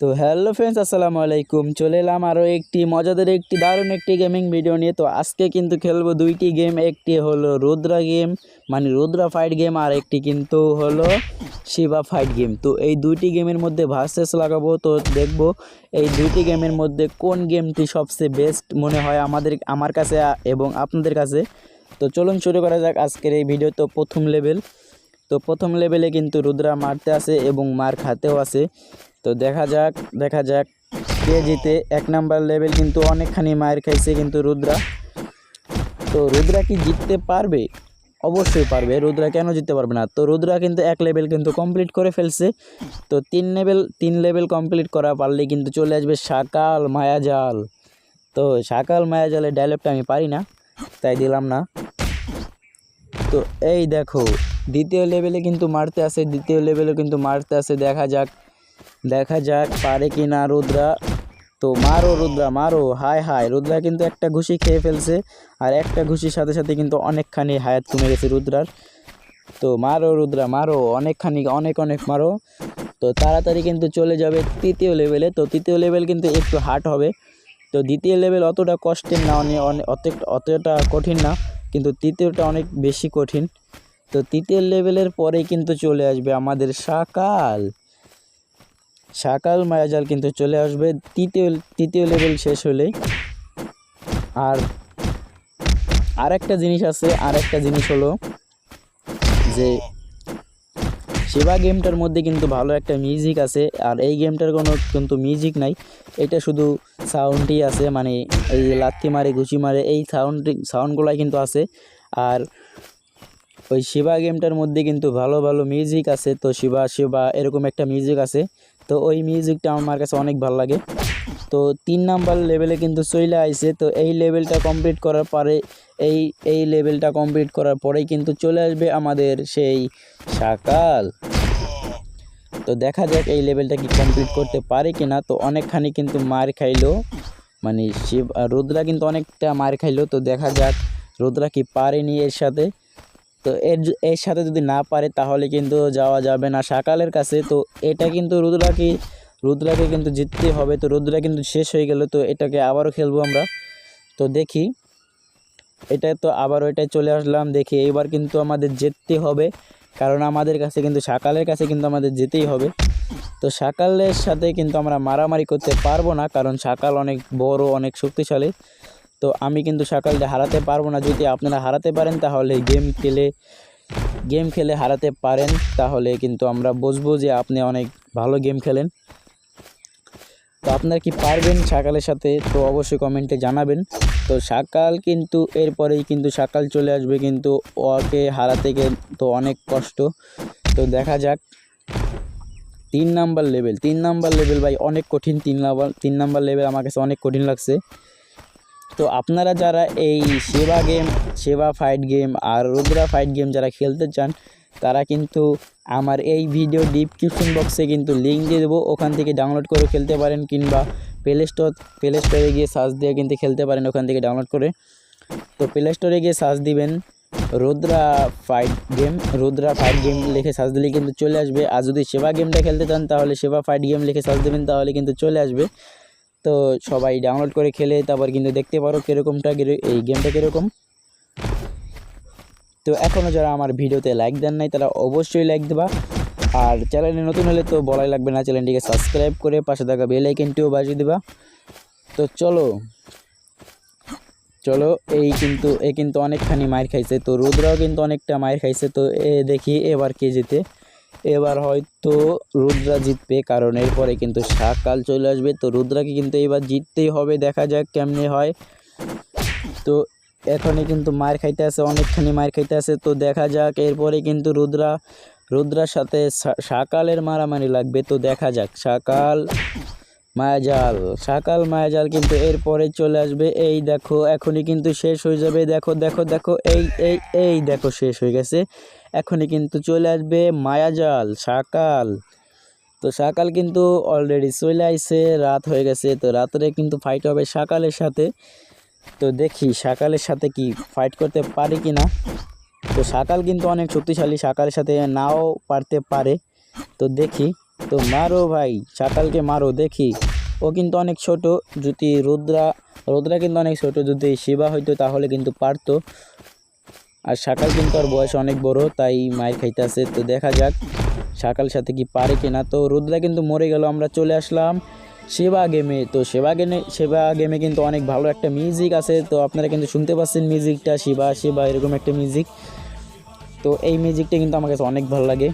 তো hello friends, আসসালামু আলাইকুম। চলে এলাম আরও একটি মজাদার, একটি দারুণ একটি গেমিং ভিডিও নিয়ে। তো আজকে কিন্তু খেলব দুইটি গেম একটি হলো রুদ্রা গেম মানে রুদ্রা ফাইট গেম আর একটি কিন্তু হলো শিবা ফাইট গেম তো এই দুইটি গেমের মধ্যে ভার্সেস লাগাবো। তো দেখব এই দুইটি গেমের মধ্যে কোন গেমটি সবচেয়ে বেস্ট মনে হয় আমাদের, আমার কাছে এবং আপনাদের কাছে। তো চলুন শুরু করা যাক আজকের এই ভিডিও তো প্রথম লেভেল তো প্রথম লেভেলে কিন্তু রুদ্রা মারতে আসে এবং মার খাতেও আছে তো দেখা যাক দেখা যাক। কে জিতে এক নাম্বার লেভেল কিন্তু অনেকখানি মায়ের খাইছে কিন্তু রুদ্রা। তো রুদ্রা কি জিততে পারবে? অবশ্যই পারবে। রুদ্রা কেন জিততে পারবে না? তো রুদ্রা কিন্তু এক লেভেল কিন্তু কমপ্লিট করে ফেলছে। তো তিন লেভেল তিন লেভেল কমপ্লিট করা পারলে কিন্তু চলে আসবে সাকাল মায়াজাল। তো সাকাল মায়াজালের ডায়লগটা আমি পারি না, তাই দিলাম না। তো এই দেখো, দ্বিতীয় লেভেলে কিন্তু মারতে আসে, দ্বিতীয় লেভেলে কিন্তু মারতে আসে। দেখা যাক দেখা যাক, পারে কি না রুদ্রা। তো মারো রুদ্রা, মারো। হায় হায়, রুদ্রা কিন্তু একটা ঘুষি খেয়ে ফেলছে। আর একটা ঘুষির সাথে সাথে কিন্তু অনেকখানি হায়াত কমে গেছে রুদ্রার। তো মারো রুদ্রা, মারো। অনেকখানি, অনেক অনেক মারো। তো তাড়াতাড়ি কিন্তু চলে যাবে তৃতীয় লেভেলে। তো তৃতীয় লেভেল কিন্তু একটু হার্ড হবে। তো দ্বিতীয় লেভেল অতটা কষ্টের না অনেক অতটা কঠিন না। কিন্তু তৃতীয়টা অনেক বেশি কঠিন। তো তৃতীয় লেভেলের পরেই কিন্তু চলে আসবে আমাদের শাকাল শাকাল মায়াজাল কিন্তু চলে আসবে। তৃতীয় তৃতীয় লেভেল শেষ হলেই। আর আরেকটা জিনিস আছে, আরেকটা জিনিস হলো যে, সেবা গেমটার মধ্যে কিন্তু ভালো একটা মিউজিক আছে, আর এই গেমটার কোনো কিন্তু মিউজিক নাই। এটা শুধু সাউন্ডই আছে মানে এই লাথি মারে ঘুষি মারে, এই সাউন্ড সাউন্ডগুলাই কিন্তু আছে। আর ওই শিবা গেমটার মধ্যে কিন্তু ভালো ভালো মিউজিক আছে, তো শিবা শিবা এরকম একটা মিউজিক আছে। তো ওই মিউজিকটা আমার কাছে অনেক ভালো লাগে। তো তিন নাম্বার লেভেলে কিন্তু চলে আইছে। তো এই লেভেলটা কমপ্লিট করার পরে, এই এই লেভেলটা কমপ্লিট করার পরেই কিন্তু চলে আসবে আমাদের সেই শাকাল তো দেখা যাক এই লেভেলটা কি কমপ্লিট করতে পারে কি না তো অনেকখানি কিন্তু মার খাইলো। মানে শিব রুদ্রা কিন্তু অনেকটা মার খাইলো। তো দেখা যাক রুদ্রা কি পারেনি এর সাথে। তো এর এর সাথে যদি না পারে তাহলে কিন্তু যাওয়া যাবে না সকালের কাছে। তো এটা কিন্তু রুদ্রাকে রুদ্রাকে কিন্তু জিততে হবে। তো রুদ্রা কিন্তু শেষ হয়ে গেল, তো এটাকে আবারও খেলব আমরা। তো দেখি, এটা তো আবারও এটাই চলে আসলাম, দেখি এইবার কিন্তু আমাদের জিততে হবে। কারণ আমাদের কাছে কিন্তু, সকালের কাছে কিন্তু আমাদের যেতেই হবে। তো সকালের সাথে কিন্তু আমরা মারামারি করতে পারব না, কারণ সকাল অনেক বড়, অনেক শক্তিশালী। তো আমি কিন্তু সকালটা হারাতে পারব না। যদি আপনারা হারাতে পারেন, তাহলে গেম খেলে গেম খেলে হারাতে পারেন। তাহলে কিন্তু আমরা বুঝব যে আপনি অনেক ভালো গেম খেলেন। তো আপনারা কি পারবেন সকালের সাথে? তো অবশ্যই কমেন্টে জানাবেন। তো সকাল কিন্তু, এরপরেই কিন্তু সকাল চলে আসবে কিন্তু ওকে হারাতে গেলে তো অনেক কষ্ট। তো দেখা যাক। তিন নাম্বার লেভেল, তিন নাম্বার লেভেল ভাই, অনেক কঠিন তিন নাম্বার তিন নাম্বার লেভেল আমার কাছে অনেক কঠিন লাগছে। তো আপনারা যারা এই সেবা গেম, সেবা ফাইট গেম আর রুদ্রা ফাইট গেম যারা খেলতে চান, তারা কিন্তু আমার এই ভিডিও ডিসক্রিপশন বক্সে কিন্তু লিঙ্ক দিয়ে দেবো। ওখান থেকে ডাউনলোড করে খেলতে পারেন কিংবা প্লে স্টোর প্লে স্টোরে গিয়ে সার্চ দিয়ে কিন্তু খেলতে পারেন ওখান থেকে ডাউনলোড করে। তো প্লে স্টোরে গিয়ে সার্চ দিবেন Rudra fight game Rudra fight game লিখে সার্চ দিলে কিন্তু চলে আসবে। আর যদি সেবা গেমটা খেলতে চান তাহলে সেবা ফাইট গেম লিখে সার্চ দেবেন, তাহলে কিন্তু চলে আসবে। তো সবাই ডাউনলোড করে খেলে, তারপর কিন্তু দেখতে পারো কীরকমটা এই গেমটা কীরকম। তো এখনও যারা আমার ভিডিওতে লাইক দেন নাই, তারা অবশ্যই লাইক দেবা। আর চ্যানেলে নতুন হলে তো বলাই লাগবে না চ্যানেলটিকে সাবস্ক্রাইব করে পাশে থাকা বেল আইকনটিও বাজিয়ে দেবা। তো চলো চলো, এই কিন্তু, এ কিন্তু অনেকখানি মার খাইছে। তো রুদ্রাও কিন্তু অনেকটা মার খাইছে। তো এ দেখি, এবার কে জিতে? এবার হয়তো রুদ্রা জিতবে, কারণ এরপরে কিন্তু শাকাল চলে আসবে। তো রুদ্রাকে কিন্তু এবার জিততেই হবে, দেখা যাক কেমনে হয়। তো এখনই কিন্তু মার খাইতে আছে অনেকখানি মার খাইতে আছে তো দেখা যাক, এরপরে কিন্তু রুদ্রা, রুদ্রার সাথে শাকালের মারামারি লাগবে। তো দেখা যাক, শাকাল, মায়াজাল শাকাল, মায়াজাল কিন্তু এরপরে চলে আসবে। এই দেখো, এখনই কিন্তু শেষ হয়ে যাবে। দেখো দেখো দেখো, এই এই এই দেখো, শেষ হয়ে গেছে। এখনই কিন্তু চলে আসবে মায়াজাল শাকাল তো শাকাল কিন্তু অলরেডি চলে আইছে, রাত হয়ে গেছে, তো রাত্রে কিন্তু ফাইট হবে শাকালের সাথে। তো দেখি শাকালের সাথে কি ফাইট করতে পারি কি না তো শাকাল কিন্তু অনেক শক্তিশালী শাকালের সাথে নাও পারতে পারে। তো দেখি, তো মারো ভাই শাকালকে মারো, দেখি। ও কিন্তু অনেক ছোট, যদি রুদ্রা রুদ্রা কিন্তু অনেক ছোট, যদি শিবা হইতো তাহলে কিন্তু পারতো। আর শাকাল কিন্তু আর বয়স অনেক বড়, তাই মায়ের খাইতেছে তো দেখা যাক শাকাল সাথে কি পারে কিনা। তো রুদ্রা কিন্তু মরে গেল, আমরা চলে আসলাম সেবা গেমে। তো সেবা গেমে সেবা গেমে কিন্তু অনেক ভালো একটা মিউজিক আছে। তো আপনারা কিন্তু শুনতে পাচ্ছেন মিউজিকটা শিবা শিবা এরকম একটা মিউজিক তো এই মিউজিকটা কিন্তু আমার কাছে অনেক ভালো লাগে।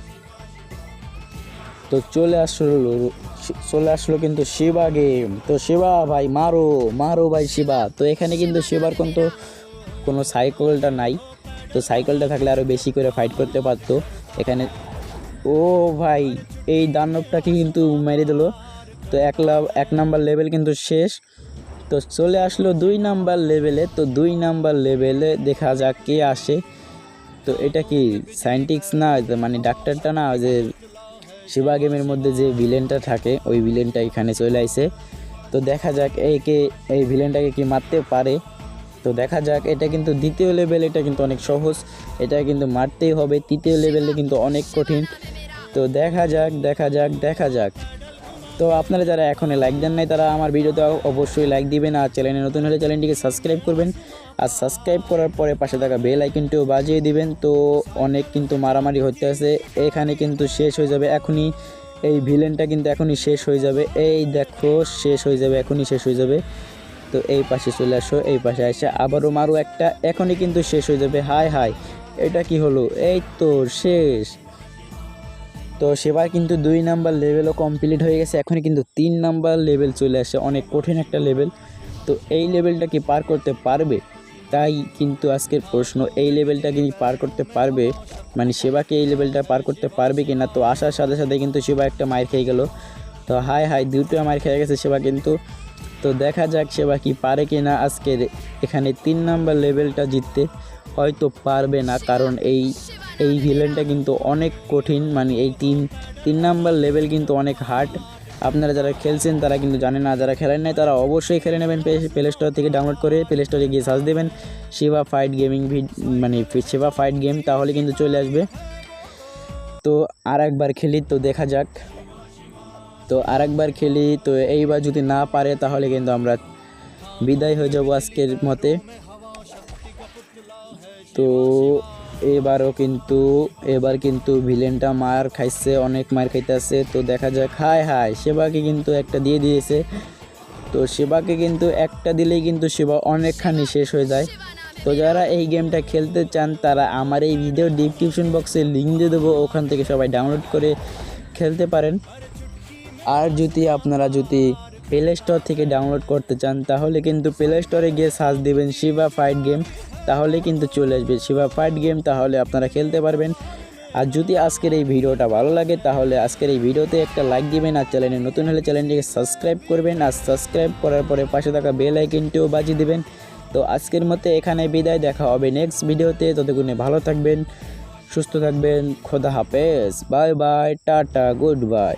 তো চলে আসলো চলে আসলো কিন্তু শিবা গেম তো শিবা ভাই, মারো মারো ভাই শিবা তো এখানে কিন্তু সেবার কিন্তু কোনো সাইকেলটা নাই। তো সাইকেলটা থাকলে আরও বেশি করে ফাইট করতে পারতো। এখানে ও ভাই, এই দানবটাকে কিন্তু মেরে দিল। তো এক লাভ এক নাম্বার লেভেল কিন্তু শেষ। তো চলে আসলো দুই নাম্বার লেভেলে তো দুই নাম্বার লেভেলে দেখা যাক কে আসে। তো এটা কি সায়েন্টিক্স না মানে ডাক্তারটা না, যে শিবা গেমের মধ্যে যে ভিলেনটা থাকে, ওই ভিলেনটা এখানে চলে আইছে তো দেখা যাক একে এই ভিলেনটাকে কি মারতে পারে। তো দেখা যাক, এটা কিন্তু দ্বিতীয় লেভেল এটা কিন্তু অনেক সহজ। এটা কিন্তু মারতেই হবে, তৃতীয় লেভেলে কিন্তু অনেক কঠিন। তো দেখা যাক দেখা যাক দেখা যাক। তো আপনারা যারা এখনই লাইক দেন নাই, তারা আমার ভিডিওতে অবশ্যই লাইক দিবেন আর চ্যানেলে নতুন হলে চ্যানেলটিকে সাবস্ক্রাইব করবেন। আর সাবস্ক্রাইব করার পরে পাশে থাকা বেল আইকনটিও বাজিয়ে দিবেন। তো অনেক কিন্তু মারামারি হতে আছে। এখানে কিন্তু শেষ হয়ে যাবে এখনই। এই ভিলেনটা কিন্তু এখনই শেষ হয়ে যাবে। এই দেখো, শেষ হয়ে যাবে, এখনই শেষ হয়ে যাবে। তো এই পাশে চলে আসো, এই পাশে এসে আবারও মারো একটা, এখনই কিন্তু শেষ হয়ে যাবে, হাই হাই। এটা কি হলো? এই তো শেষ। তো সেবার কিন্তু দুই নাম্বার লেভেলও কমপ্লিট হয়ে গেছে, এখনই কিন্তু তিন নাম্বার লেভেল চলে আসে, অনেক কঠিন একটা লেভেল তো এই লেভেলটা কি পার করতে পারবে? তাই কিন্তু আজকের প্রশ্ন, এই লেভেলটা কি পার করতে পারবে? মানে সেবাকে এই লেভেলটা পার করতে পারবে কি না তো আসার সাথে সাথে কিন্তু সেবা একটা মায়ের খেয়ে গেল। তো হাই হাই দুটো মায়ের খেয়ে গেছে, সেবা কিন্তু তো দেখা যাক সেবা কি পারে কি না। আজকের এখানে তিন নাম্বার লেভেলটা জিততে হয়তো পারবে না, কারণ এই এই ভিলেনটা কিন্তু অনেক কঠিন। মানে এই তিন তিন নাম্বার লেভেল কিন্তু অনেক হার্ড আপনারা যারা খেলছেন তারা কিন্তু জানেন না, যারা খেলেন নাই তারা অবশ্যই খেলে নেবেন প্লে স্টোর থেকে ডাউনলোড করে প্লে স্টোরে গিয়ে সার্চ দেবেন শিবা ফাইট গেমিং মানে শিবা ফাইট গেম তাহলে কিন্তু চলে আসবে। তো আর একবার খেলি, তো দেখা যাক। তো আরেকবার খেলি, তো এইবার যদি না পারে তাহলে কিন্তু আমরা বিদায় হয়ে যাব আজকের মতে। তো এবারও কিন্তু, এবার কিন্তু ভিলেনটা মার খাইছে, অনেক মার খাইতেছে। তো দেখা যাক, হায় হায়, সেবাকে কিন্তু একটা দিয়ে দিয়েছে। তো সেবাকে কিন্তু একটা দিলেই কিন্তু সেবা অনেকখানি শেষ হয়ে যায়। তো যারা এই গেমটা খেলতে চান, তারা আমার এই ভিডিও ডিসক্রিপশন বক্সে লিঙ্ক দিয়ে দেবো। ওখান থেকে সবাই ডাউনলোড করে খেলতে পারেন। আর যদি আপনারা যদি প্লে স্টোর থেকে ডাউনলোড করতে চান, তাহলে কিন্তু প্লে স্টোরে গিয়ে সার্চ দেবেন শিবা ফাইট গেম তাহলে কিন্তু চলে আসবে শিবা ফাইট গেম তাহলে আপনারা খেলতে পারবেন। আর যদি আজকের এই ভিডিওটা ভালো লাগে, তাহলে আজকের এই ভিডিওতে একটা লাইক দিবেন আর চ্যানেলে নতুন হলে চ্যানেলটিকে সাবস্ক্রাইব করবেন। আর সাবস্ক্রাইব করার পরে পাশে থাকা বেল আইকনটিও বাজিয়ে দিবেন। তো আজকের মতো এখানে বিদায়, দেখা হবে নেক্সট ভিডিওতে। ততক্ষণে ভালো থাকবেন, সুস্থ থাকবেন, খোদা হাফেজ। Bye bye, tata, goodbye.